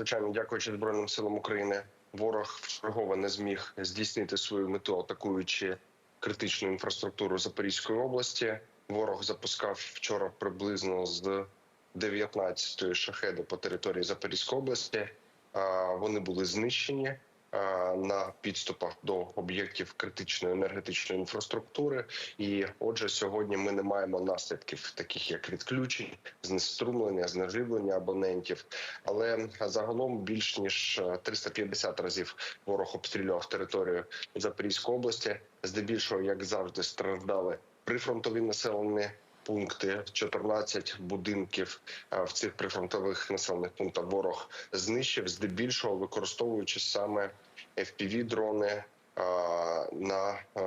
Звичайно, дякуючи Збройним силам України, ворог вчергово не зміг здійснити свою мету, атакуючи критичну інфраструктуру Запорізької області. Ворог запускав вчора приблизно з 19 шахеди по території Запорізької області. Вони були знищені на підступах до об'єктів критичної енергетичної інфраструктури. І отже, сьогодні ми не маємо наслідків, таких як відключень, знеструмлення, знеживлення абонентів. Але загалом більш ніж е, 350 разів ворог обстрілював територію Запорізької області. Здебільшого, як завжди, страждали прифронтові населені пункти. 14 будинків е, в цих прифронтових населених пунктах ворог знищив, здебільшого використовуючи саме fpv дрони на е,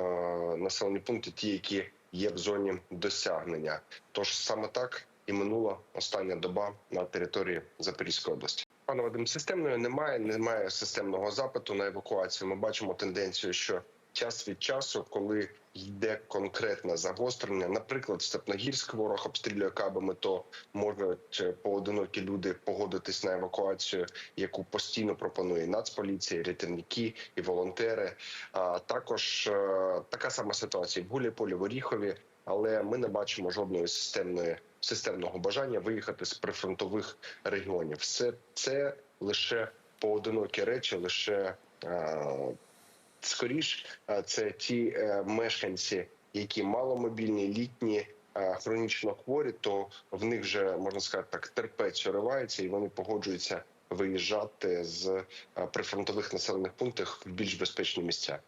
населені пункти, ті, які є в зоні досягнення. Тож саме так і минула остання доба на території Запорізької області. Пане Вадим, системної немає, немає системного запиту на евакуацію. Ми бачимо тенденцію, що час від часу, коли йде конкретне загострення, наприклад, Степногірськ ворог обстрілює кабами, то можуть е, поодинокі люди погодитись на евакуацію, яку постійно пропонує Нацполіція, рятівники і волонтери. А також е, така сама ситуація в Гуляйполі, в Оріхові. Але ми не бачимо жодної системної системного бажання виїхати з прифронтових регіонів. Все це лише поодинокі речі, лише е, скоріш е, це ті е, мешканці, які маломобільні, літні. е, Хронічно хворі, то в них вже можна сказати так терпець уривається, і вони погоджуються виїжджати з прифронтових населених пунктів в більш безпечні місця.